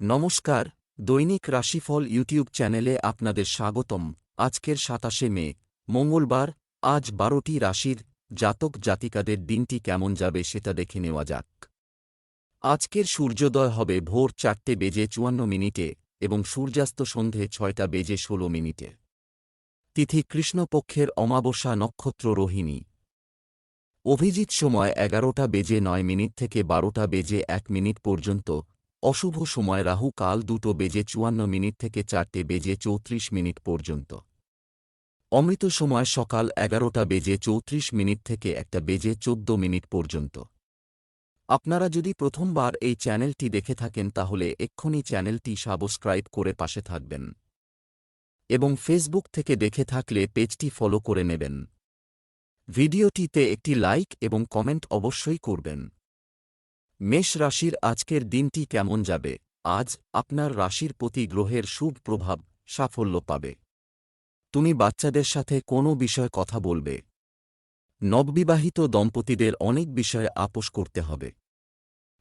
নমস্কার, দৈনিক রাশিফল ইউটিউব চ্যানেলে আপনাদের স্বাগতম। আজকের সাতাশে মে, মঙ্গলবার, আজ বারোটি রাশির জাতক জাতিকাদের দিনটি কেমন যাবে সেটা দেখে নেওয়া যাক। আজকের সূর্যোদয় হবে ভোর চারটে বেজে চুয়ান্ন মিনিটে এবং সূর্যাস্ত সন্ধে ছয়টা বেজে ষোলো মিনিটে। তিথি কৃষ্ণপক্ষের অমাবস্যা নক্ষত্র রোহিণী। অভিজিৎ সময় এগারোটা বেজে নয় মিনিট থেকে বারোটা বেজে এক মিনিট পর্যন্ত অশুভ সময় রাহু কাল দুটো বেজে চুয়ান্ন মিনিট থেকে চারটে বেজে চৌত্রিশ মিনিট পর্যন্ত। অমৃত সময় সকাল এগারোটা বেজে চৌত্রিশ মিনিট থেকে একটা বেজে চোদ্দ মিনিট পর্যন্ত। আপনারা যদি প্রথমবার এই চ্যানেলটি দেখে থাকেন তাহলে এক্ষুনি চ্যানেলটি সাবস্ক্রাইব করে পাশে থাকবেন। এবং ফেসবুক থেকে দেখে থাকলে পেজটি ফলো করে নেবেন। ভিডিওটিতে একটি লাইক এবং কমেন্ট অবশ্যই করবেন। মেষ রাশির আজকের দিনটি কেমন যাবে? আজ আপনার রাশির প্রতি গ্রহের শুভ প্রভাব সাফল্য পাবে। তুমি বাচ্চাদের সাথে কোনো বিষয়ে কথা বলবে। নববিবাহিত দম্পতিদের অনেক বিষয়ে আপোষ করতে হবে।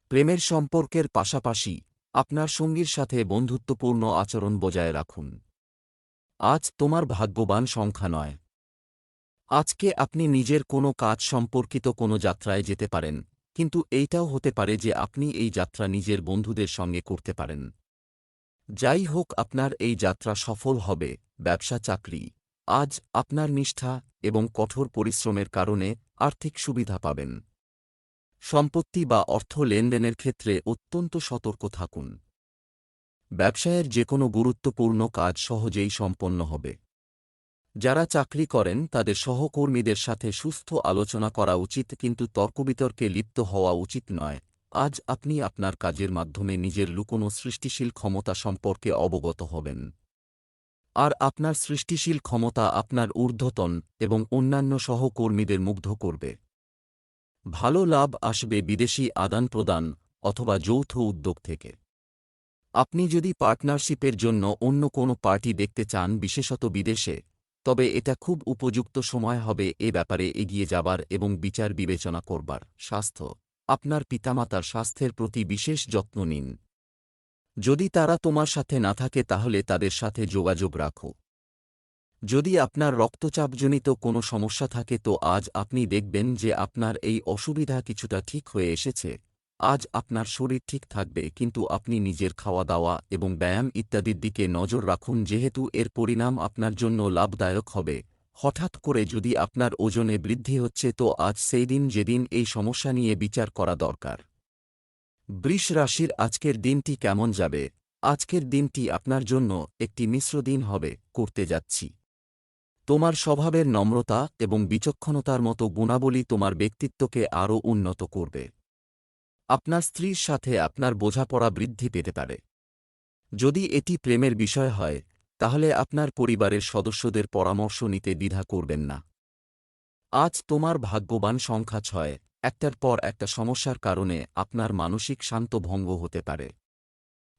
প্রেমের সম্পর্কের পাশাপাশি আপনার সঙ্গীর সাথে বন্ধুত্বপূর্ণ আচরণ বজায় রাখুন। আজ তোমার ভাগ্যবান সংখ্যা নয়। আজকে আপনি নিজের কোনো কাজ সম্পর্কিত কোনো যাত্রায় যেতে পারেন। কিন্তু এইটাও হতে পারে যে আপনি এই যাত্রা নিজের বন্ধুদের সঙ্গে করতে পারেন। যাই হোক, আপনার এই যাত্রা সফল হবে, ব্যবসা, চাকরি। আজ আপনার নিষ্ঠা এবং কঠোর পরিশ্রমের কারণে আর্থিক সুবিধা পাবেন। সম্পত্তি বা অর্থ লেনদেনের ক্ষেত্রে অত্যন্ত সতর্ক থাকুন। ব্যবসায়ের যে কোনো গুরুত্বপূর্ণ কাজ সহজেই সম্পন্ন হবে। যারা চাকরি করেন, তাদের সহকর্মীদের সাথে সুস্থ আলোচনা করা উচিত, কিন্তু তর্কবিতর্কে লিপ্ত হওয়া উচিত নয়। আজ আপনি আপনার কাজের মাধ্যমে নিজের লুকোনো সৃষ্টিশীল ক্ষমতা সম্পর্কে অবগত হবেন। আর আপনার সৃষ্টিশীল ক্ষমতা আপনার ঊর্ধ্বতন এবং অন্যান্য সহকর্মীদের মুগ্ধ করবে। ভালো লাভ আসবে বিদেশি আদান প্রদান অথবা যৌথ উদ্যোগ থেকে। আপনি যদি পার্টনারশিপের জন্য অন্য কোনো পার্টি দেখতে চান, বিশেষত বিদেশে তবে এটা খুব উপযুক্ত সময় হবে এ ব্যাপারে এগিয়ে যাবার এবং বিচার বিবেচনা করবার। স্বাস্থ্য। আপনার পিতামাতার স্বাস্থ্যের প্রতি বিশেষ যত্ন নিন। যদি তারা তোমার সাথে না থাকে তাহলে তাদের সাথে যোগাযোগ রাখো। যদি আপনার রক্তচাপজনিত কোনো সমস্যা থাকে তো আজ আপনি দেখবেন যে আপনার এই অসুবিধা কিছুটা ঠিক হয়ে এসেছে। আজ আপনার শরীর ঠিক থাকবে, কিন্তু আপনি নিজের খাওয়া দাওয়া এবং ব্যায়াম ইত্যাদির দিকে নজর রাখুন যেহেতু এর পরিণাম আপনার জন্য লাভদায়ক হবে। হঠাৎ করে যদি আপনার ওজনে বৃদ্ধি হচ্ছে তো আজ সেই দিন যেদিন এই সমস্যা নিয়ে বিচার করা দরকার। বৃষ রাশির আজকের দিনটি কেমন যাবে? আজকের দিনটি আপনার জন্য একটি মিশ্র দিন হবে, করতে যাচ্ছি। তোমার স্বভাবের নম্রতা এবং বিচক্ষণতার মতো গুণাবলী তোমার ব্যক্তিত্বকে আরও উন্নত করবে। আপনার স্ত্রীর সাথে আপনার বোঝাপড়া বৃদ্ধি পেতে পারে। যদি এটি প্রেমের বিষয় হয়, তাহলে আপনার পরিবারের সদস্যদের পরামর্শ নিতে দ্বিধা করবেন না। আজ তোমার ভাগ্যবান সংখ্যা ছয়, একটার পর একটা সমস্যার কারণে আপনার মানসিক শান্ত ভঙ্গ হতে পারে।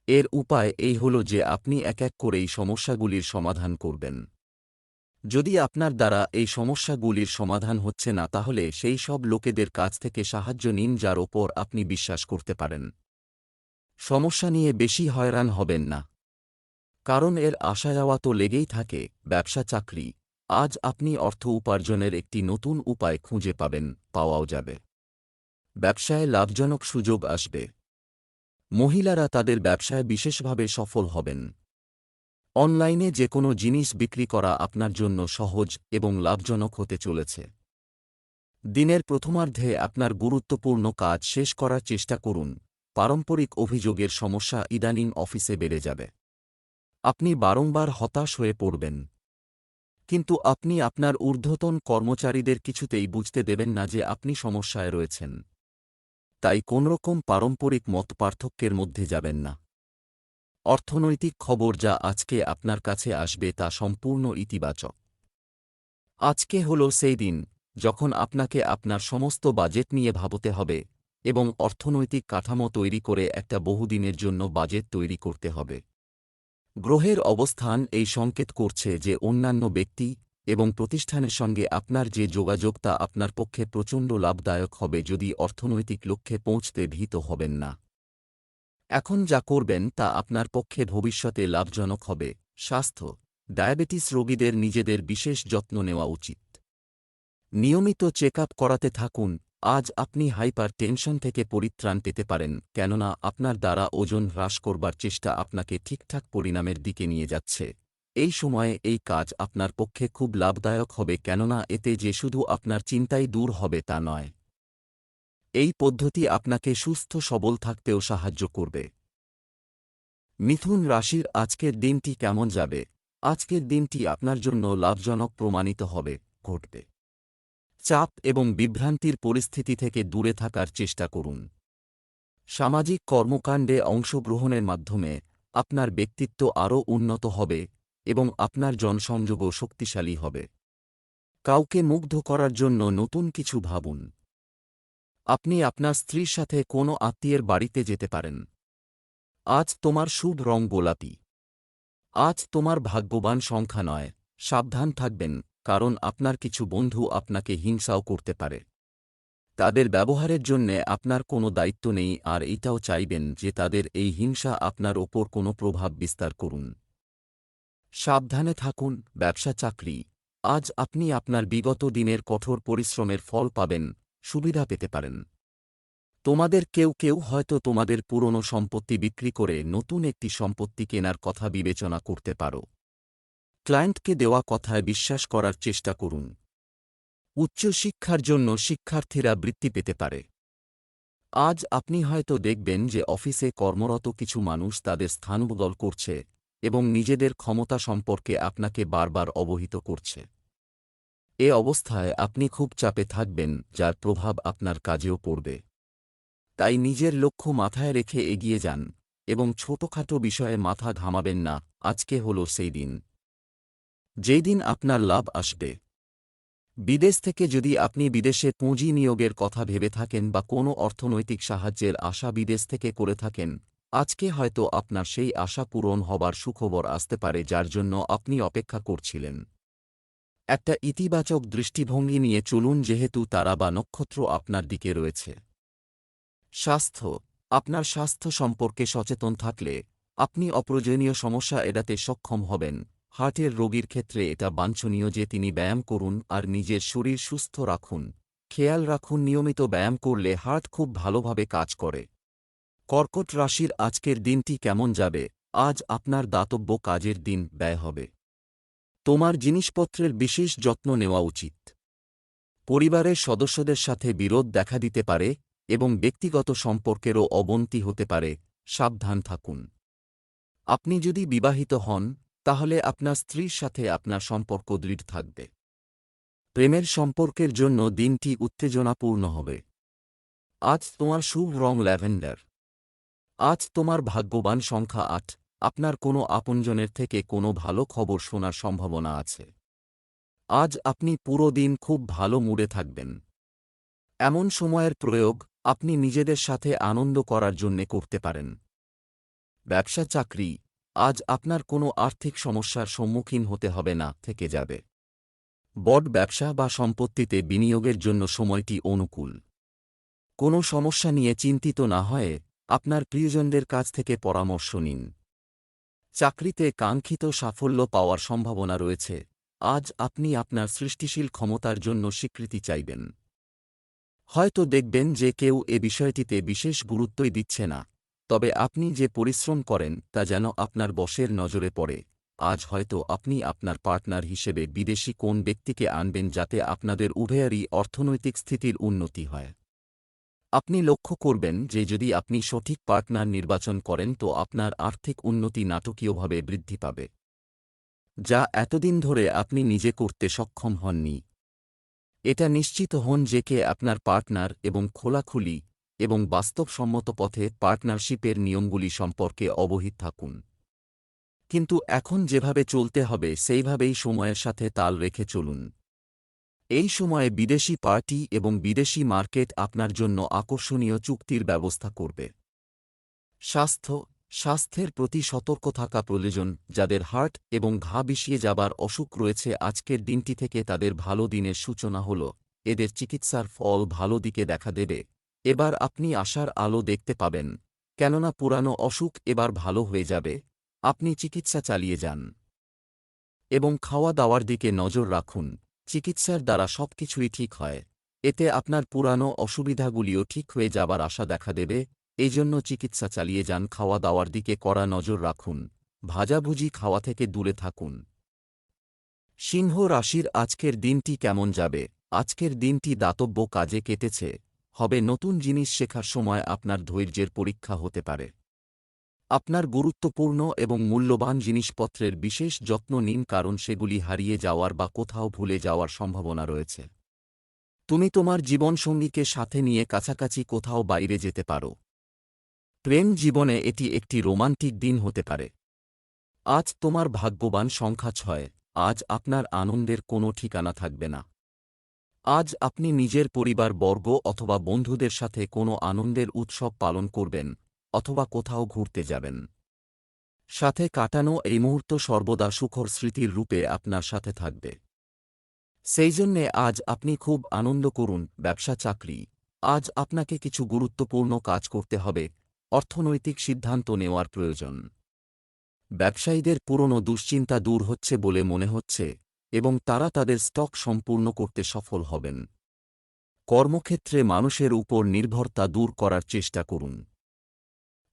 এর উপায় এই হল যে আপনি এক এক করেই সমস্যাগুলির সমাধান করবেন। যদি আপনার দ্বারা এই সমস্যাগুলির সমাধান হচ্ছে না, তাহলে সেই সব লোকেদের কাছ থেকে সাহায্য নিন, যার ওপর আপনি বিশ্বাস করতে পারেন। সমস্যা নিয়ে বেশি হয়রান হবেন না। কারণ এর আশা যাওয়া তো লেগেই থাকে, ব্যবসা চাকরি। আজ আপনি অর্থ উপার্জনের একটি নতুন উপায় খুঁজে পাবেন, পাওয়াও যাবে। ব্যবসায় লাভজনক সুযোগ আসবে। মহিলারা তাদের ব্যবসায় বিশেষভাবে সফল হবেন। অনলাইনে যে কোনো জিনিস বিক্রি করা আপনার জন্য সহজ এবং লাভজনক হতে চলেছে। দিনের প্রথমার্ধে আপনার গুরুত্বপূর্ণ কাজ শেষ করার চেষ্টা করুন। পারম্পরিক অভিযোগের সমস্যা ইদানিং অফিসে বেড়ে যাবে। আপনি বারংবার হতাশ হয়ে পড়বেন। কিন্তু আপনি আপনার ঊর্ধ্বতন কর্মচারীদের কিছুতেই বুঝতে দেবেন না যে আপনি সমস্যায় রয়েছেন। তাই কোনরকম পারম্পরিক মত পার্থক্যের মধ্যে যাবেন না। অর্থনৈতিক খবর যা আজকে আপনার কাছে আসবে তা সম্পূর্ণ ইতিবাচক। আজকে হল সেই দিন যখন আপনাকে আপনার সমস্ত বাজেট নিয়ে ভাবতে হবে এবং অর্থনৈতিক কাঠামো তৈরি করে একটা বহুদিনের জন্য বাজেট তৈরি করতে হবে। গ্রহের অবস্থান এই সংকেত করছে যে অন্যান্য ব্যক্তি এবং প্রতিষ্ঠানের সঙ্গে আপনার যে যোগাযোগ তা আপনার পক্ষে প্রচণ্ড লাভদায়ক হবে যদি অর্থনৈতিক লক্ষ্যে পৌঁছতে ভীত হবেন না। এখন যা করবেন তা আপনার পক্ষে ভবিষ্যতে লাভজনক হবে। স্বাস্থ্য। ডায়াবেটিস রোগীদের নিজেদের বিশেষ যত্ন নেওয়া উচিত। নিয়মিত চেক করাতে থাকুন। আজ আপনি হাইপার টেনশন থেকে পরিত্রাণ পেতে পারেন, কেননা আপনার দ্বারা ওজন হ্রাস করবার চেষ্টা আপনাকে ঠিকঠাক পরিণামের দিকে নিয়ে যাচ্ছে। এই সময়ে এই কাজ আপনার পক্ষে খুব লাভদায়ক হবে, কেননা এতে যে শুধু আপনার চিন্তাই দূর হবে তা নয়। এই পদ্ধতি আপনাকে সুস্থ সবল থাকতেও সাহায্য করবে। মিথুন রাশির আজকের দিনটি কেমন যাবে? আজকের দিনটি আপনার জন্য লাভজনক প্রমাণিত হবে, ঘটবে। চাপ এবং বিভ্রান্তির পরিস্থিতি থেকে দূরে থাকার চেষ্টা করুন। সামাজিক কর্মকাণ্ডে অংশগ্রহণের মাধ্যমে আপনার ব্যক্তিত্ব আরও উন্নত হবে এবং আপনার জনসংযোগও শক্তিশালী হবে। কাউকে মুগ্ধ করার জন্য নতুন কিছু ভাবুন। আপনি আপনার স্ত্রীর সাথে কোনো আত্মীয়ের বাড়িতে যেতে পারেন। আজ তোমার শুভ রং গোলাপি। আজ তোমার ভাগ্যবান সংখ্যা নয়। সাবধান থাকবেন, কারণ আপনার কিছু বন্ধু আপনাকে হিংসাও করতে পারে। তাদের ব্যবহারের জন্যে আপনার কোনো দায়িত্ব নেই, আর এটাও চাইবেন যে তাদের এই হিংসা আপনার ওপর কোনো প্রভাব বিস্তার করুন। সাবধানে থাকুন, ব্যবসা চাকরি। আজ আপনি আপনার বিগত দিনের কঠোর পরিশ্রমের ফল পাবেন। সুবিধা পেতে পারেন। তোমাদের কেউ কেউ হয়তো তোমাদের পুরনো সম্পত্তি বিক্রি করে নতুন একটি সম্পত্তি কেনার কথা বিবেচনা করতে পারো। ক্লায়েন্টকে দেওয়া কথায় বিশ্বাস করার চেষ্টা করুন। উচ্চশিক্ষার জন্য শিক্ষার্থীরা বৃত্তি পেতে পারে। আজ আপনি হয়তো দেখবেন যে অফিসে কর্মরত কিছু মানুষ তাদের স্থান বদল করছে এবং নিজেদের ক্ষমতা সম্পর্কে আপনাকে বারবার অবহিত করছে। এ অবস্থায় আপনি খুব চাপে থাকবেন, যার প্রভাব আপনার কাজেও পড়বে। তাই নিজের লক্ষ্য মাথায় রেখে এগিয়ে যান এবং ছোটখাটো বিষয়ে মাথা ঘামাবেন না, আজকে হল সেই দিন। যেই দিন আপনার লাভ আসবে। বিদেশ থেকে যদি আপনি বিদেশে পুঁজি নিয়োগের কথা ভেবে থাকেন বা কোনো অর্থনৈতিক সাহায্যের আশা বিদেশ থেকে করে থাকেন, আজকে হয়তো আপনার সেই আশা পূরণ হবার সুখবর আসতে পারে যার জন্য আপনি অপেক্ষা করছিলেন। একটা ইতিবাচক দৃষ্টিভঙ্গি নিয়ে চলুন যেহেতু তারা বা নক্ষত্র আপনার দিকে রয়েছে। স্বাস্থ্য, আপনার স্বাস্থ্য সম্পর্কে সচেতন থাকলে আপনি অপ্রয়োজনীয় সমস্যা এড়াতে সক্ষম হবেন। হার্টের রোগীর ক্ষেত্রে এটা বাঞ্ছনীয় যে তিনি ব্যায়াম করুন আর নিজের শরীর সুস্থ রাখুন। খেয়াল রাখুন নিয়মিত ব্যায়াম করলে হার্ট খুব ভালোভাবে কাজ করে। কর্কট রাশির আজকের দিনটি কেমন যাবে? আজ আপনার দাতব্য কাজের দিন ব্যয় হবে। তোমার জিনিসপত্রের বিশেষ যত্ন নেওয়া উচিত। পরিবারের সদস্যদের সাথে বিরোধ দেখা দিতে পারে এবং ব্যক্তিগত সম্পর্কেরও অবনতি হতে পারে, সাবধান থাকুন। আপনি যদি বিবাহিত হন, তাহলে আপনার স্ত্রীর সাথে আপনার সম্পর্ক দৃঢ় থাকবে। প্রেমের সম্পর্কের জন্য দিনটি উত্তেজনাপূর্ণ হবে। আজ তোমার শুভ রং ল্যাভেন্ডার। আজ তোমার ভাগ্যবান সংখ্যা আট। আপনার কোনো আপনজনের থেকে কোনো ভালো খবর শোনার সম্ভাবনা আছে। আজ আপনি পুরো দিন খুব ভালো মুডে থাকবেন। এমন সময়ের প্রয়োগ আপনি নিজেদের সাথে আনন্দ করার জন্যে করতে পারেন। ব্যবসা চাকরি, আজ আপনার কোনো আর্থিক সমস্যার সম্মুখীন হতে হবে না, থেকে যাবে। বড ব্যবসা বা সম্পত্তিতে বিনিয়োগের জন্য সময়টি অনুকূল। কোনো সমস্যা নিয়ে চিন্তিত না হয়ে আপনার প্রিয়জনদের কাছ থেকে পরামর্শ নিন। চাকরিতে কাঙ্ক্ষিত সাফল্য পাওয়ার সম্ভাবনা রয়েছে। আজ আপনি আপনার সৃষ্টিশীল ক্ষমতার জন্য স্বীকৃতি চাইবেন। হয়তো দেখবেন যে কেউ এ বিষয়টিতে বিশেষ গুরুত্বই দিচ্ছে না। তবে আপনি যে পরিশ্রম করেন, তা যেন আপনার বসের নজরে পড়ে। আজ হয়তো আপনি আপনার পার্টনার হিসেবে বিদেশি কোন ব্যক্তিকে আনবেন যাতে আপনাদের উভয়েরই অর্থনৈতিক স্থিতির উন্নতি হয়। আপনি লক্ষ্য করবেন যে যদি আপনি সঠিক পার্টনার নির্বাচন করেন তো আপনার আর্থিক উন্নতি নাটকীয়ভাবে বৃদ্ধি পাবে। যা এতদিন ধরে আপনি নিজে করতে সক্ষম হননি। এটা নিশ্চিত হন যে কে আপনার পার্টনার এবং খোলাখুলি এবং বাস্তবসম্মত পথে পার্টনারশিপের নিয়মগুলি সম্পর্কে অবহিত থাকুন। কিন্তু এখন যেভাবে চলতে হবে সেইভাবেই সময়ের সাথে তাল রেখে চলুন। এই সময়ে বিদেশি পার্টি এবং বিদেশি মার্কেট আপনার জন্য আকর্ষণীয় চুক্তির ব্যবস্থা করবে। স্বাস্থ্য, স্বাস্থ্যের প্রতি সতর্ক থাকা প্রয়োজন, যাদের হার্ট এবং ঘা বিষিয়ে যাবার অসুখ রয়েছে আজকের দিনটি থেকে তাদের ভালো দিনের সূচনা হল, এদের চিকিৎসার ফল ভালো দিকে দেখা দেবে। এবার আপনি আশার আলো দেখতে পাবেন, কেননা পুরানো অসুখ এবার ভালো হয়ে যাবে। আপনি চিকিৎসা চালিয়ে যান। এবং খাওয়া দাওয়ার দিকে নজর রাখুন। চিকিৎসার দ্বারা সবকিছুই ঠিক হয়। এতে আপনার পুরানো অসুবিধাগুলিও ঠিক হয়ে যাবার আশা দেখা দেবে। এই জন্য চিকিৎসা চালিয়ে যান খাওয়া দাওয়ার দিকে কড়া নজর রাখুন। ভাজাভুজি খাওয়া থেকে দূরে থাকুন। সিংহ রাশির আজকের দিনটি কেমন যাবে? আজকের দিনটি দাতব্য কাজে কেটেছে। হবে নতুন জিনিস শেখার সময় আপনার ধৈর্যের পরীক্ষা হতে পারে। আপনার গুরুত্বপূর্ণ এবং মূল্যবান জিনিসপত্রের বিশেষ যত্ন নিন কারণ সেগুলি হারিয়ে যাওয়ার বা কোথাও ভুলে যাওয়ার সম্ভাবনা রয়েছে। তুমি তোমার জীবনসঙ্গীকে সাথে নিয়ে কাছাকাছি কোথাও বাইরে যেতে পারো। প্রেম জীবনে এটি একটি রোমান্টিক দিন হতে পারে। আজ তোমার ভাগ্যবান সংখ্যা ছয়, আজ আপনার আনন্দের কোনো ঠিকানা থাকবে না। আজ আপনি নিজের পরিবার, বর্গ অথবা বন্ধুদের সাথে কোনো আনন্দের উৎসব পালন করবেন অথবা কোথাও ঘুরতে যাবেন। সাথে কাটানো এই মুহূর্ত সর্বদা সুখর স্মৃতির রূপে আপনার সাথে থাকবে। সেই জন্যে আজ আপনি খুব আনন্দ করুন, ব্যবসা, চাকরি। আজ আপনাকে কিছু গুরুত্বপূর্ণ কাজ করতে হবে, অর্থনৈতিক সিদ্ধান্ত নেওয়ার প্রয়োজন। ব্যবসায়ীদের পুরনো দুশ্চিন্তা দূর হচ্ছে বলে মনে হচ্ছে এবং তারা তাদের স্টক সম্পূর্ণ করতে সফল হবেন। কর্মক্ষেত্রে মানুষের উপর নির্ভরতা দূর করার চেষ্টা করুন।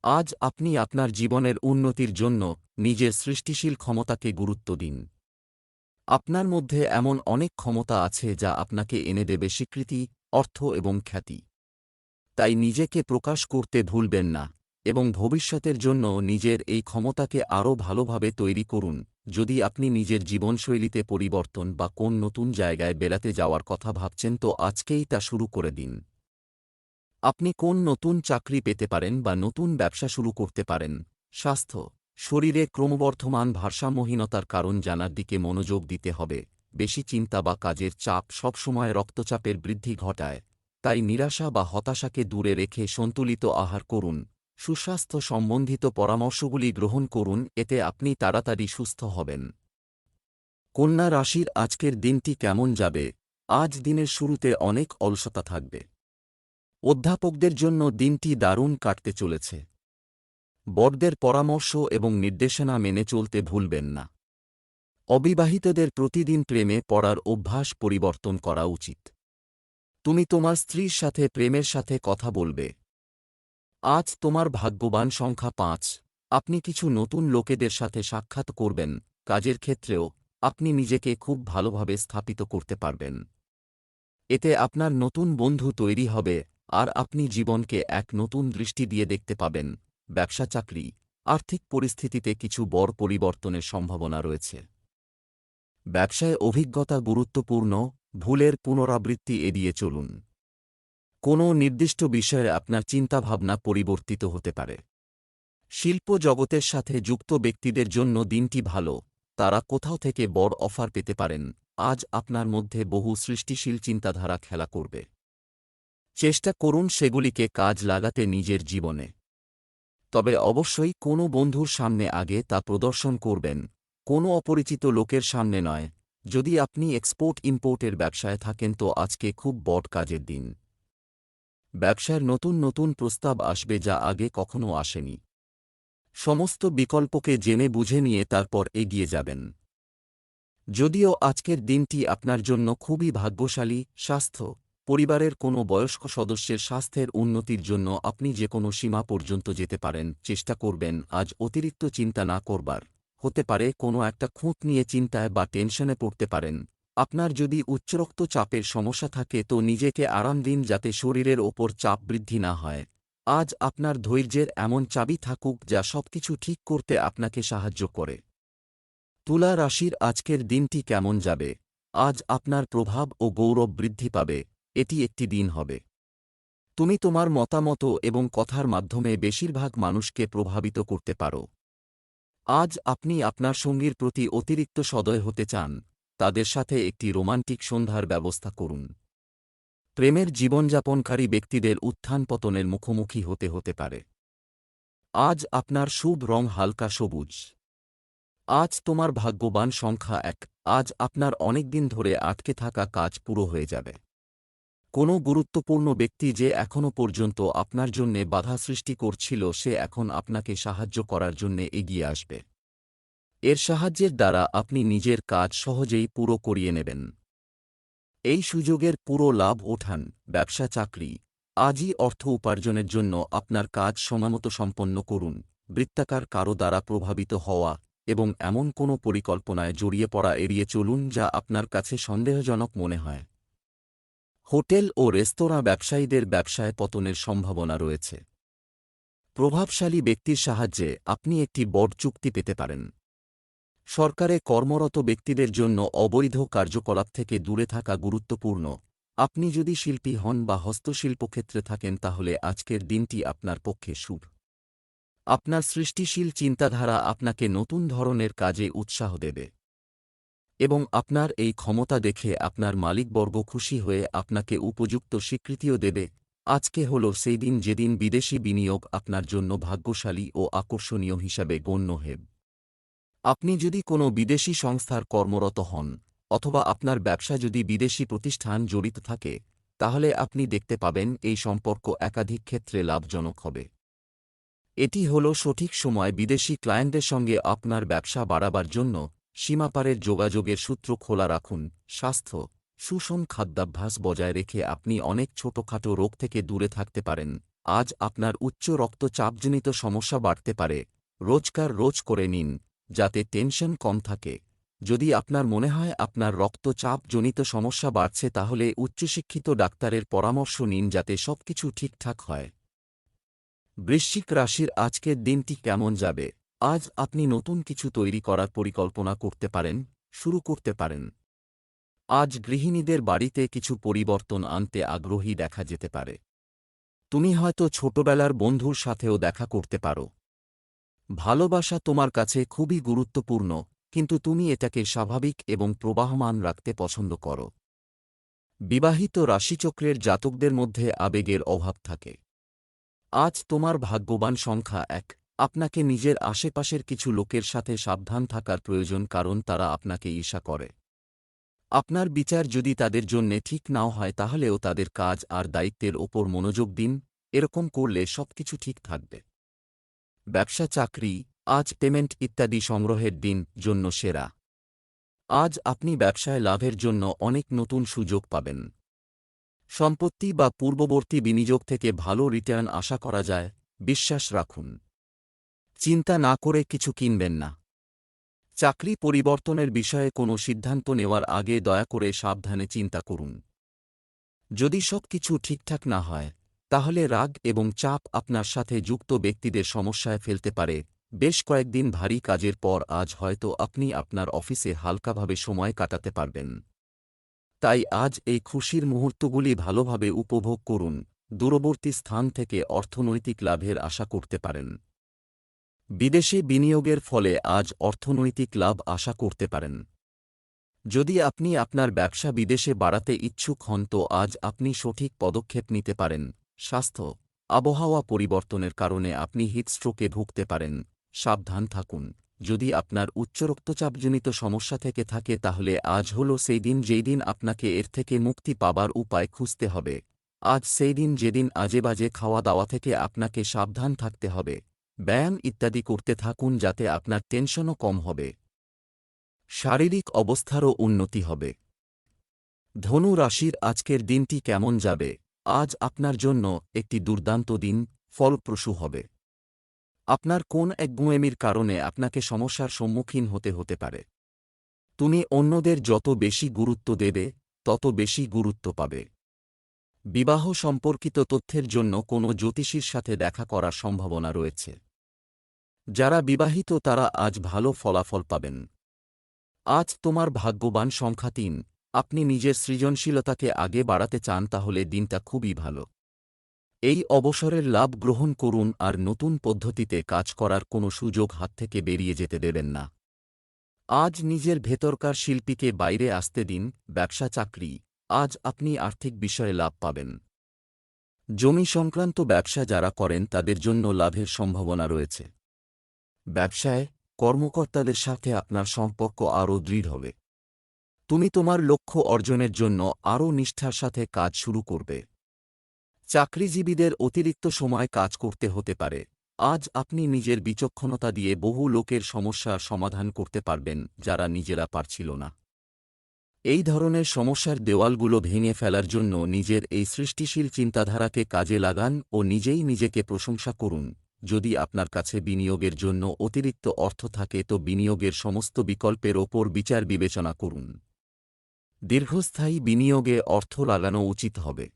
আজ আপনি আপনার জীবনের উন্নতির জন্য নিজের সৃষ্টিশীল ক্ষমতাকে গুরুত্ব দিন। আপনার মধ্যে এমন অনেক ক্ষমতা আছে যা আপনাকে এনে দেবে স্বীকৃতি, অর্থ এবং খ্যাতি। তাই নিজেকে প্রকাশ করতে ভুলবেন না এবং ভবিষ্যতের জন্য নিজের এই ক্ষমতাকে আরও ভালোভাবে তৈরি করুন। যদি আপনি নিজের জীবনশৈলীতে পরিবর্তন বা কোন নতুন জায়গায় বেড়াতে যাওয়ার কথা ভাবছেন, তো আজকেই তা শুরু করে দিন। আপনি কোন নতুন চাকরি পেতে পারেন বা নতুন ব্যবসা শুরু করতে পারেন? স্বাস্থ্য। শরীরে ক্রমবর্ধমান ভারসাম্যহীনতার কারণ জানার দিকে মনোযোগ দিতে হবে। বেশি চিন্তা বা কাজের চাপ সবসময় রক্তচাপের বৃদ্ধি ঘটায়। তাই নিরাশা বা হতাশাকে দূরে রেখে সন্তুলিত আহার করুন। সুস্বাস্থ্য সম্বন্ধিত পরামর্শগুলি গ্রহণ করুন, এতে আপনি তাড়াতাড়ি সুস্থ হবেন। কন্যা রাশির আজকের দিনটি কেমন যাবে? আজ দিনের শুরুতে অনেক অলসতা থাকবে। অধ্যাপকদের জন্য দিনটি দারুণ কাটতে চলেছে। বড়দের পরামর্শ এবং নির্দেশনা মেনে চলতে ভুলবেন না। অবিবাহিতদের প্রতিদিন প্রেমে পড়ার অভ্যাস পরিবর্তন করা উচিত। তুমি তোমার স্ত্রীর সাথে প্রেমের সাথে কথা বলবে। আজ তোমার ভাগ্যবান সংখ্যা পাঁচ। আপনি কিছু নতুন লোকেদের সাথে সাক্ষাৎ করবেন। কাজের ক্ষেত্রেও আপনি নিজেকে খুব ভালোভাবে স্থাপিত করতে পারবেন। এতে আপনার নতুন বন্ধু তৈরি হবে আর আপনি জীবনকে এক নতুন দৃষ্টি দিয়ে দেখতে পাবেন, ব্যবসা চাকরি, আর্থিক পরিস্থিতিতে কিছু বড় পরিবর্তনের সম্ভাবনা রয়েছে। ব্যবসায় অভিজ্ঞতা গুরুত্বপূর্ণ, ভুলের পুনরাবৃত্তি এড়িয়ে চলুন। কোনো নির্দিষ্ট বিষয়ে আপনার চিন্তাভাবনা পরিবর্তিত হতে পারে। শিল্প জগতের সাথে যুক্ত ব্যক্তিদের জন্য দিনটি ভালো, তারা কোথাও থেকে বড় অফার পেতে পারেন, আজ আপনার মধ্যে বহু সৃষ্টিশীল চিন্তাধারা খেলা করবে। চেষ্টা করুন সেগুলিকে কাজ লাগাতে নিজের জীবনে। তবে অবশ্যই কোনো বন্ধুর সামনে আগে তা প্রদর্শন করবেন। কোনো অপরিচিত লোকের সামনে নয়। যদি আপনি এক্সপোর্ট ইম্পোর্টের ব্যবসায় থাকেন তো আজকে খুব বড় কাজের দিন। ব্যবসার নতুন নতুন প্রস্তাব আসবে যা আগে কখনো আসেনি। সমস্ত বিকল্পকে জেনে বুঝে নিয়ে তারপর এগিয়ে যাবেন। যদিও আজকের দিনটি আপনার জন্য খুবই ভাগ্যশালী, স্বাস্থ্য পরিবারের কোনো বয়স্ক সদস্যের স্বাস্থ্যের উন্নতির জন্য আপনি যে কোনো সীমা পর্যন্ত যেতে পারেন, চেষ্টা করবেন, আজ অতিরিক্ত চিন্তা না করবার। হতে পারে কোনো একটা খুঁত নিয়ে চিন্তায় বা টেনশনে পড়তে পারেন। আপনার যদি উচ্চরক্ত চাপের সমস্যা থাকে তো নিজেকে আরাম দিন যাতে শরীরের ওপর চাপ বৃদ্ধি না হয়। আজ আপনার ধৈর্যের এমন চাবি থাকুক যা সবকিছু ঠিক করতে আপনাকে সাহায্য করে। তুলা রাশির আজকের দিনটি কেমন যাবে? আজ আপনার প্রভাব ও গৌরব বৃদ্ধি পাবে। এটি একটি দিন হবে। তুমি তোমার মতামত এবং কথার মাধ্যমে বেশিরভাগ মানুষকে প্রভাবিত করতে পারো। আজ আপনি আপনার সঙ্গীর প্রতি অতিরিক্ত সদয় হতে চান, তাদের সাথে একটি রোমান্টিক সন্ধ্যার ব্যবস্থা করুন। প্রেমের জীবনযাপনকারী ব্যক্তিদের উত্থান পতনের মুখোমুখি হতে হতে পারে। আজ আপনার শুভ রং হালকা সবুজ। আজ তোমার ভাগ্যবান সংখ্যা এক। আজ আপনার অনেকদিন ধরে আটকে থাকা কাজ পুরো হয়ে যাবে। কোনো গুরুত্বপূর্ণ ব্যক্তি যে এখনও পর্যন্ত আপনার জন্যে বাধা সৃষ্টি করছিল, সে এখন আপনাকে সাহায্য করার জন্যে এগিয়ে আসবে। এর সাহায্যের দ্বারা আপনি নিজের কাজ সহজেই পুরো করিয়ে নেবেন। এই সুযোগের পুরো লাভ ওঠান, ব্যবসা, চাকরি। আজই অর্থ উপার্জনের জন্য আপনার কাজ সময়মতো সম্পন্ন করুন, বৃত্তাকার কারও দ্বারা প্রভাবিত হওয়া এবং এমন কোনো পরিকল্পনায় জড়িয়ে পড়া এড়িয়ে চলুন যা আপনার কাছে সন্দেহজনক মনে হয়। হোটেল ও রেস্তোরাঁ ব্যবসায়ীদের ব্যবসায় পতনের সম্ভাবনা রয়েছে। প্রভাবশালী ব্যক্তির সাহায্যে আপনি একটি বড় চুক্তি পেতে পারেন। সরকারে কর্মরত ব্যক্তিদের জন্য অবৈধ কার্যকলাপ থেকে দূরে থাকা গুরুত্বপূর্ণ। আপনি যদি শিল্পী হন বা হস্তশিল্প ক্ষেত্রে থাকেন তাহলে আজকের দিনটি আপনার পক্ষে শুভ। আপনার সৃষ্টিশীল চিন্তাধারা আপনাকে নতুন ধরনের কাজে উৎসাহ দেবে। এবং আপনার এই ক্ষমতা দেখে আপনার মালিকবর্গ খুশি হয়ে আপনাকে উপযুক্ত স্বীকৃতিও দেবে। আজকে হল সেই দিন যেদিন বিদেশি বিনিয়োগ আপনার জন্য ভাগ্যশালী ও আকর্ষণীয় হিসাবে গণ্য হেব। আপনি যদি কোনো বিদেশি সংস্থার কর্মরত হন, অথবা আপনার ব্যবসা যদি বিদেশি প্রতিষ্ঠান জড়িত থাকে, তাহলে আপনি দেখতে পাবেন এই সম্পর্ক একাধিক ক্ষেত্রে লাভজনক হবে। এটি হল সঠিক সময় বিদেশি ক্লায়েন্টদের সঙ্গে আপনার ব্যবসা বাড়াবার জন্য সীমাপারের যোগাযোগের সূত্র খোলা রাখুন। স্বাস্থ্য, সুষম খাদ্যাভ্যাস বজায় রেখে আপনি অনেক ছোটখাটো রোগ থেকে দূরে থাকতে পারেন। আজ আপনার উচ্চ রক্তচাপজনিত সমস্যা বাড়তে পারে। রোজকার রোজ করে নিন, যাতে টেনশন কম থাকে। যদি আপনার মনে হয় আপনার রক্তচাপজনিত সমস্যা বাড়ছে, তাহলে উচ্চশিক্ষিত ডাক্তারের পরামর্শ নিন যাতে সবকিছু ঠিকঠাক হয়। বৃশ্চিক রাশির আজকের দিনটি কেমন যাবে? আজ আপনি নতুন কিছু তৈরি করার পরিকল্পনা করতে পারেন, শুরু করতে পারেন। আজ গৃহিণীদের বাড়িতে কিছু পরিবর্তন আনতে আগ্রহী দেখা যেতে পারে। তুমি হয়তো ছোটবেলার বন্ধুর সাথেও দেখা করতে পারো। ভালোবাসা তোমার কাছে খুবই গুরুত্বপূর্ণ, কিন্তু তুমি এটাকে স্বাভাবিক এবং প্রবাহমান রাখতে পছন্দ করো। বিবাহিত রাশিচক্রের জাতকদের মধ্যে আবেগের অভাব থাকে। আজ তোমার ভাগ্যবান সংখ্যা এক। আপনাকে নিজের আশেপাশের কিছু লোকের সাথে সাবধান থাকার প্রয়োজন কারণ তারা আপনাকে ঈর্ষা করে। আপনার বিচার যদি তাদের জন্যে ঠিক নাও হয় তাহলেও তাদের কাজ আর দায়িত্বের ওপর মনোযোগ দিন, এরকম করলে সবকিছু ঠিক থাকবে। ব্যবসা, চাকরি, আজ পেমেন্ট ইত্যাদি সংগ্রহের দিন জন্য সেরা। আজ আপনি ব্যবসায় লাভের জন্য অনেক নতুন সুযোগ পাবেন। সম্পত্তি বা পূর্ববর্তী বিনিয়োগ থেকে ভালো রিটার্ন আশা করা যায়, বিশ্বাস রাখুন। চিন্তা না করে কিছু কিনবেন না। চাকরি পরিবর্তনের বিষয়ে কোনো সিদ্ধান্ত নেওয়ার আগে দয়া করে সাবধানে চিন্তা করুন। যদি সব কিছু ঠিকঠাক না হয়, তাহলে রাগ এবং চাপ আপনার সাথে যুক্ত ব্যক্তিদের সমস্যায় ফেলতে পারে। বেশ কয়েকদিন ভারী কাজের পর আজ হয়তো আপনি আপনার অফিসে হালকাভাবে সময় কাটাতে পারবেন। তাই আজ এই খুশির মুহূর্তগুলি ভালোভাবে উপভোগ করুন। দূরবর্তী স্থান থেকে অর্থনৈতিক লাভের আশা করতে পারেন। বিদেশে বিনিয়োগের ফলে আজ অর্থনৈতিক লাভ আশা করতে পারেন। যদি আপনি আপনার ব্যবসা বিদেশে বাড়াতে ইচ্ছুক হন তো আজ আপনি সঠিক পদক্ষেপ নিতে পারেন। স্বাস্থ্য, আবহাওয়া পরিবর্তনের কারণে আপনি হিটস্ট্রোকে ভুগতে পারেন। সাবধান থাকুন। যদি আপনার উচ্চ রক্তচাপজনিত সমস্যা থেকে থাকে তাহলে আজ হল সেই দিন যেই দিন আপনাকে এর থেকে মুক্তি পাবার উপায় খুঁজতে হবে। আজ সেই দিন যেদিন আজেবাজে খাওয়া দাওয়া থেকে আপনাকে সাবধান থাকতে হবে। ব্যায়াম ইত্যাদি করতে থাকুন যাতে আপনার টেনশনও কম হবে। শারীরিক অবস্থারও উন্নতি হবে। ধনু রাশির আজকের দিনটি কেমন যাবে? আজ আপনার জন্য একটি দুর্দান্ত দিন, ফলপ্রসূ হবে। আপনার কোন এক গুঁয়েমির কারণে আপনাকে সমস্যার সম্মুখীন হতে হতে পারে। তুমি অন্যদের যত বেশি গুরুত্ব দেবে, তত বেশি গুরুত্ব পাবে। বিবাহ সম্পর্কিত তথ্যের জন্য কোনো জ্যোতিষীর সাথে দেখা করার সম্ভাবনা রয়েছে। যারা বিবাহিত তারা আজ ভালো ফলাফল পাবেন। আজ তোমার ভাগ্যবান সংখ্যা তিন। আপনি নিজের সৃজনশীলতাকে আগে বাড়াতে চান তাহলে দিনটা খুবই ভালো। এই অবসরের লাভ গ্রহণ করুন আর নতুন পদ্ধতিতে কাজ করার কোনো সুযোগ হাত থেকে বেরিয়ে যেতে দেবেন না। আজ নিজের ভেতরকার শিল্পীকে বাইরে আসতে দিন, ব্যবসা চাকরি। আজ আপনি আর্থিক বিষয়ে লাভ পাবেন। জমি সংক্রান্ত ব্যবসা যারা করেন তাদের জন্য লাভের সম্ভাবনা রয়েছে। ব্যবসায় কর্মকর্তাদের সাথে আপনার সম্পর্ক আরও দৃঢ় হবে। তুমি তোমার লক্ষ্য অর্জনের জন্য আরও নিষ্ঠার সাথে কাজ শুরু করবে। চাকরিজীবীদের অতিরিক্ত সময় কাজ করতে হতে পারে। আজ আপনি নিজের বিচক্ষণতা দিয়ে বহু লোকের সমস্যার সমাধান করতে পারবেন যারা নিজেরা পারছিল না। এই ধরনের সমস্যার দেওয়ালগুলো ভেঙে ফেলার জন্য নিজের এই সৃষ্টিশীল চিন্তাধারাকে কাজে লাগান ও নিজেই নিজেকে প্রশংসা করুন। যদি আপনার কাছে বিনিয়োগের জন্য অতিরিক্ত অর্থ থাকে তো বিনিয়োগের সমস্ত বিকল্পের ওপর বিচার বিবেচনা করুন। দীর্ঘস্থায়ী বিনিয়োগে অর্থ লাগানো উচিত হবে।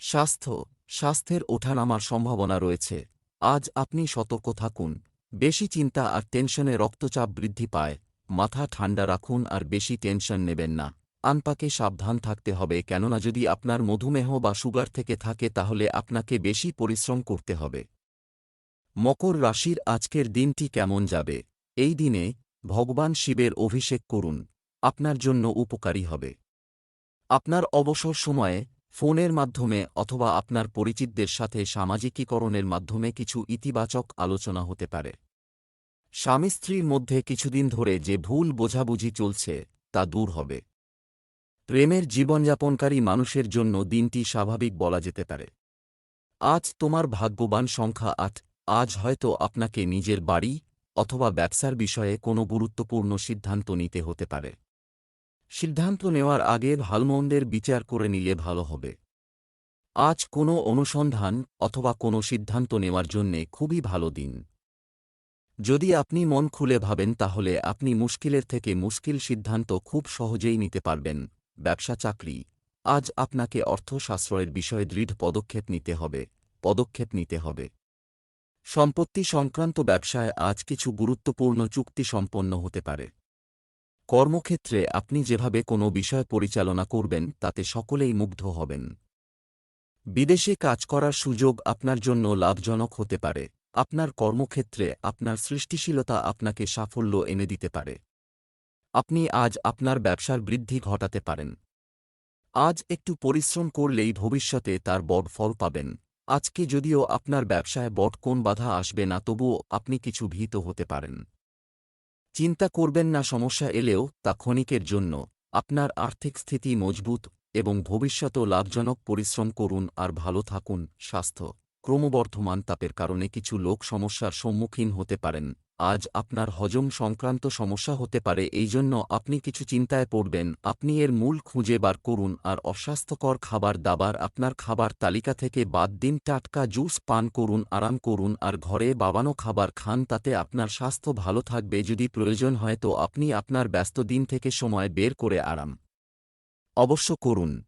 স্বাস্থ্য, স্বাস্থ্যের ওঠানামার সম্ভাবনা রয়েছে। আজ আপনি সতর্ক থাকুন। বেশি চিন্তা আর টেনশনে রক্তচাপ বৃদ্ধি পায়। মাথা ঠান্ডা রাখুন আর বেশি টেনশন নেবেন না। আনপাকে সাবধান থাকতে হবে কেননা যদি আপনার মধুমেহ বা সুগার থেকে থাকে তাহলে আপনাকে বেশি পরিশ্রম করতে হবে। মকর রাশির আজকের দিনটি কেমন যাবে? এই দিনে ভগবান শিবের অভিষেক করুন। আপনার জন্য উপকারী হবে। আপনার অবসর সময়ে ফোনের মাধ্যমে অথবা আপনার পরিচিতদের সাথে সামাজিকীকরণের মাধ্যমে কিছু ইতিবাচক আলোচনা হতে পারে। স্বামী স্ত্রীর মধ্যে কিছুদিন ধরে যে ভুল বোঝাবুঝি চলছে, তা দূর হবে। প্রেমের জীবনযাপনকারী মানুষের জন্য দিনটি স্বাভাবিক বলা যেতে পারে। আজ তোমার ভাগ্যবান সংখ্যা আট, আজ হয়তো আপনাকে নিজের বাড়ি অথবা ব্যবসার বিষয়ে কোনো গুরুত্বপূর্ণ সিদ্ধান্ত নিতে হতে পারে। সিদ্ধান্ত নেওয়ার আগে ভালমন্দের বিচার করে নিলে ভালো হবে। আজ কোনো অনুসন্ধান অথবা কোনো সিদ্ধান্ত নেওয়ার জন্যে খুবই ভালো দিন। যদি আপনি মন খুলে ভাবেন, তাহলে আপনি মুশকিলের থেকে মুশকিল সিদ্ধান্ত খুব সহজেই নিতে পারবেন। ব্যবসা চাকরি। আজ আপনাকে অর্থ সাশ্রয়ের বিষয়ে দৃঢ় পদক্ষেপ নিতে হবে। পদক্ষেপ নিতে হবে। সম্পত্তি সংক্রান্ত ব্যবসায় আজ কিছু গুরুত্বপূর্ণ চুক্তি সম্পন্ন হতে পারে। কর্মক্ষেত্রে আপনি যেভাবে কোনো বিষয় পরিচালনা করবেন, তাতে সকলেই মুগ্ধ হবেন। বিদেশে কাজ করার সুযোগ আপনার জন্য লাভজনক হতে পারে। আপনার কর্মক্ষেত্রে আপনার সৃষ্টিশীলতা আপনাকে সাফল্য এনে দিতে পারে। আপনি আজ আপনার ব্যবসার বৃদ্ধি ঘটাতে পারেন। আজ একটু পরিশ্রম করলেই ভবিষ্যতে তার বড় ফল পাবেন। আজকে যদিও আপনার ব্যবসায় বট কোন বাধা আসবে না, তবুও আপনি কিছু ভীত হতে পারেন। চিন্তা করবেন না, সমস্যা এলেও তা ক্ষণিকের জন্য। আপনার আর্থিক স্থিতি মজবুত এবং ভবিষ্যতেও লাভজনক পরিশ্রম করুন আর ভালো থাকুন। স্বাস্থ্য ক্রমবর্ধমান তাপের কারণে কিছু লোক সমস্যার সম্মুখীন হতে পারেন। আজ আপনার হজম সংক্রান্ত সমস্যা হতে পারে এই জন্য আপনি কিছু চিন্তায় পড়বেন। আপনি এর মূল খুঁজে বার করুন আর অস্বাস্থ্যকর খাবার দাবার আপনার খাবার তালিকা থেকে বাদ দিন। টাটকা জুস পান করুন, আরাম করুন আর ঘরে বাবানো খাবার খান, তাতে আপনার স্বাস্থ্য ভালো থাকবে। যদি প্রয়োজন হয় তো আপনি আপনার ব্যস্ত দিন থেকে সময় বের করে আরাম অবশ্য করুন।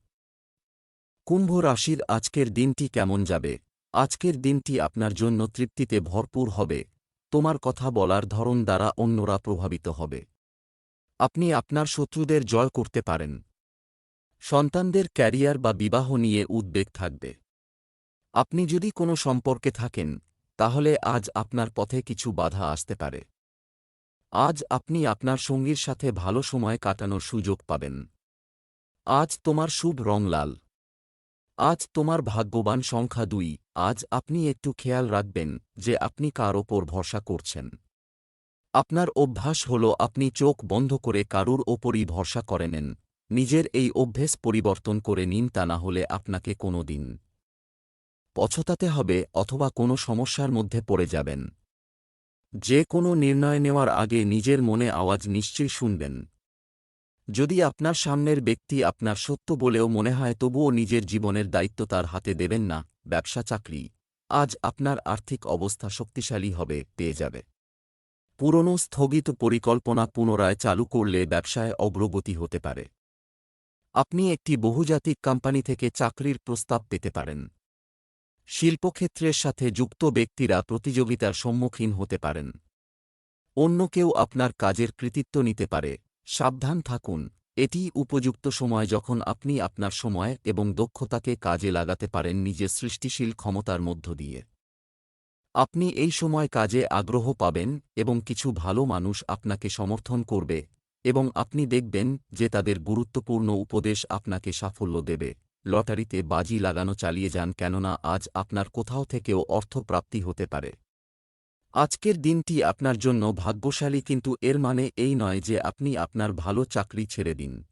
কুম্ভ রাশির আজকের দিনটি কেমন যাবে? আজকের দিনটি আপনার জন্য তৃপ্তিতে ভরপুর হবে। তোমার কথা বলার ধরন দ্বারা অন্যরা প্রভাবিত হবে। আপনি আপনার শত্রুদের জয় করতে পারেন। সন্তানদের ক্যারিয়ার বা বিবাহ নিয়ে উদ্বেগ থাকবে। আপনি যদি কোনো সম্পর্কে থাকেন, তাহলে আজ আপনার পথে কিছু বাধা আসতে পারে। আজ আপনি আপনার সঙ্গীর সাথে ভালো সময় কাটানোর সুযোগ পাবেন। আজ তোমার শুভ রং লাল। আজ তোমার ভাগ্যবান সংখ্যা দুই। আজ আপনি একটু খেয়াল রাখবেন যে আপনি কার ওপর ভরসা করছেন। আপনার অভ্যাস হল আপনি চোখ বন্ধ করে কারুর ওপরই ভরসা করে নেন। নিজের এই অভ্যেস পরিবর্তন করে নিন তা না হলে আপনাকে কোনো দিন পছতাতে হবে অথবা কোনো সমস্যার মধ্যে পড়ে যাবেন। যে কোনো নির্ণয় নেওয়ার আগে নিজের মনে আওয়াজ নিশ্চয়ই শুনবেন। যদি আপনার সামনের ব্যক্তি আপনার সত্য বলেও মনে হয়, তবুও নিজের জীবনের দায়িত্ব তার হাতে দেবেন না, ব্যবসা, চাকরি। আজ আপনার আর্থিক অবস্থা শক্তিশালী হবে, পেয়ে যাবে। পুরনো স্থগিত পরিকল্পনা পুনরায় চালু করলে ব্যবসায় অগ্রগতি হতে পারে। আপনি একটি বহুজাতিক কোম্পানি থেকে চাকরির প্রস্তাব পেতে পারেন। শিল্পক্ষেত্রের সাথে যুক্ত ব্যক্তিরা প্রতিযোগিতার সম্মুখীন হতে পারেন। অন্য কেউ আপনার কাজের কৃতিত্ব নিতে পারে। সাবধান থাকুন। এটি উপযুক্ত সময় যখন আপনি আপনার সময় এবং দক্ষতাকে কাজে লাগাতে পারেন নিজের সৃষ্টিশীল ক্ষমতার মধ্য দিয়ে। আপনি এই সময় কাজে আগ্রহ পাবেন এবং কিছু ভালো মানুষ আপনাকে সমর্থন করবে এবং আপনি দেখবেন যে তাদের গুরুত্বপূর্ণ উপদেশ আপনাকে সাফল্য দেবে। লটারিতে বাজি লাগানো চালিয়ে যান কেননা আজ আপনার কোথাও থেকেও অর্থপ্রাপ্তি হতে পারে। আজকের দিনটি আপনার জন্য ভাগ্যশালী কিন্তু এর মানে এই নয় যে আপনি আপনার ভালো চাকরি ছেড়ে দিন।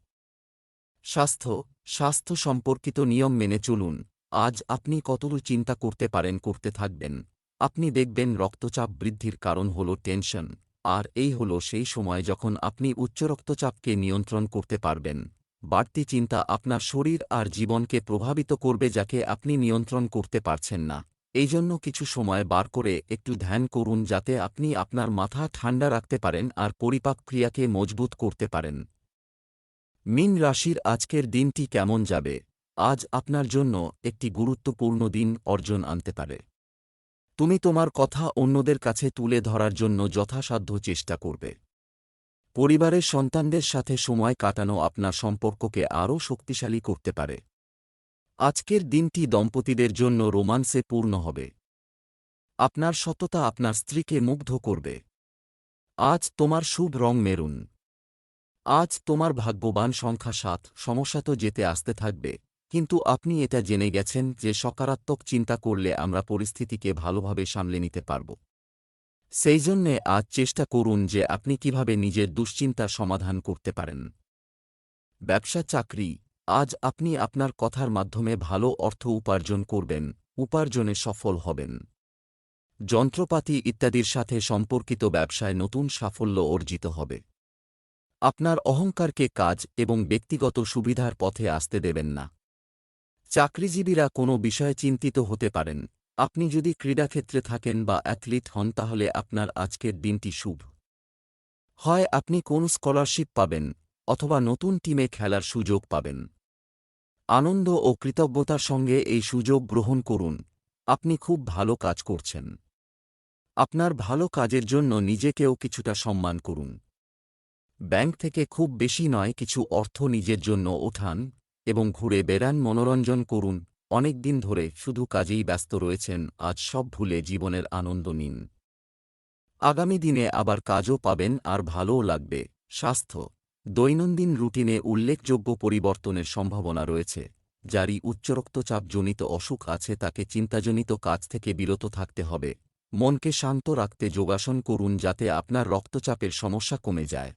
স্বাস্থ্য স্বাস্থ্য সম্পর্কিত নিয়ম মেনে চলুন। আজ আপনি কতটুকু চিন্তা করতে পারেন, করতে থাকবেন। আপনি দেখবেন রক্তচাপ বৃদ্ধির কারণ হল টেনশন। আর এই হল সেই সময় যখন আপনি উচ্চ রক্তচাপকে নিয়ন্ত্রণ করতে পারবেন। বাড়তি চিন্তা আপনার শরীর আর জীবনকে প্রভাবিত করবে যাকে আপনি নিয়ন্ত্রণ করতে পারছেন না। এই জন্য কিছু সময় বার করে একটু ধ্যান করুন যাতে আপনি আপনার মাথা ঠান্ডা রাখতে পারেন আর পরিপাক ক্রিয়াকে মজবুত করতে পারেন। মিন রাশির আজকের দিনটি কেমন যাবে? আজ আপনার জন্য একটি গুরুত্বপূর্ণ দিন অর্জন আনতে পারে। তুমি তোমার কথা অন্যদের কাছে তুলে ধরার জন্য যথাসাধ্য চেষ্টা করবে। পরিবারের সন্তানদের সাথে সময় কাটানো আপনার সম্পর্ককে আরও শক্তিশালী করতে পারে। আজকের দিনটি দম্পতিদের জন্য রোমান্সে পূর্ণ হবে। আপনার সততা আপনার স্ত্রীকে মুগ্ধ করবে। আজ তোমার শুভ রং মেরুন। আজ তোমার ভাগ্যবান সংখ্যা সাত, সমস্যা তো যেতে আসতে থাকবে। কিন্তু আপনি এটা জেনে গেছেন যে সকারাত্মক চিন্তা করলে আমরা পরিস্থিতিকে ভালোভাবে সামলে নিতে পারব। সেই জন্যে আজ চেষ্টা করুন যে আপনি কীভাবে নিজের দুশ্চিন্তা সমাধান করতে পারেন। ব্যবসা চাকরি আজ আপনি আপনার কথার মাধ্যমে ভালো অর্থ উপার্জন করবেন, উপার্জনে সফল হবেন। যন্ত্রপাতি ইত্যাদির সাথে সম্পর্কিত ব্যবসায় নতুন সাফল্য অর্জিত হবে। আপনার অহংকারকে কাজ এবং ব্যক্তিগত সুবিধার পথে আসতে দেবেন না। চাকরিজীবীরা কোনো বিষয়ে চিন্তিত হতে পারেন। আপনি যদি ক্রীড়াক্ষেত্রে থাকেন বা অ্যাথলিট হন, তাহলে আপনার আজকের দিনটি শুভ। হয় আপনি কোন স্কলারশিপ পাবেন অথবা নতুন টিমে খেলার সুযোগ পাবেন। আনন্দ ও কৃতজ্ঞতার সঙ্গে এই সুযোগ গ্রহণ করুন। আপনি খুব ভালো কাজ করছেন। আপনার ভালো কাজের জন্য নিজেকেও কিছুটা সম্মান করুন। ব্যাংক থেকে খুব বেশি নয়, কিছু অর্থ নিজের জন্য ওঠান এবং ঘুরে বেড়ান, মনোরঞ্জন করুন। অনেক দিন ধরে শুধু কাজেই ব্যস্ত রয়েছেন, আজ সব ভুলে জীবনের আনন্দ নিন। আগামী দিনে আবার কাজও পাবেন আর ভালোও লাগবে। স্বাস্থ্য। দৈনন্দিন রুটিনে উল্লেখযোগ্য পরিবর্তনের সম্ভাবনা রয়েছে, যারই উচ্চ রক্তচাপজনিত অসুখ আছে তাকে চিন্তাজনিত কাজ থেকে বিরত থাকতে হবে। মনকে শান্ত রাখতে যোগাসন করুন যাতে আপনার রক্তচাপের সমস্যা কমে যায়।